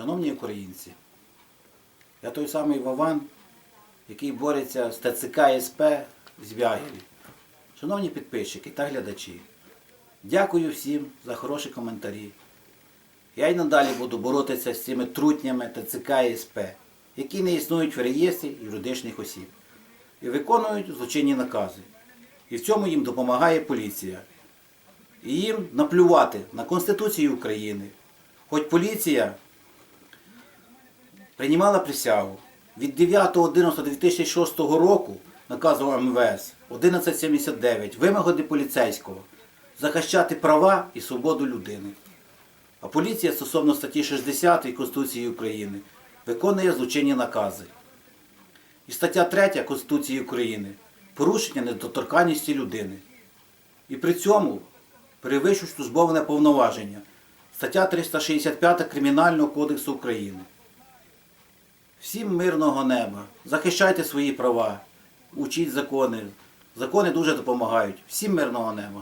Шановні українці, я той самий Вован, який бореться з ТЦК СП в Звягелі. Шановні підписчики та глядачі, дякую всім за хороші коментарі. Я й надалі буду боротися з цими трутнями ТЦК і СП, які не існують в реєстрі юридичних осіб і виконують злочинні накази. І в цьому їм допомагає поліція. І їм наплювати на Конституцію України. Хоч поліція приймала присягу від 9.11.2006 року наказу МВС 1179 вимоги поліцейського захищати права і свободу людини. А поліція стосовно статті 60 Конституції України виконує злочинні накази. І стаття 3 Конституції України порушення недоторканності людини. І при цьому перевищують службове повноваження. Стаття 365 Кримінального кодексу України. Всім мирного неба. Захищайте свої права, учіть закони. Закони дуже допомагають. Всім мирного неба.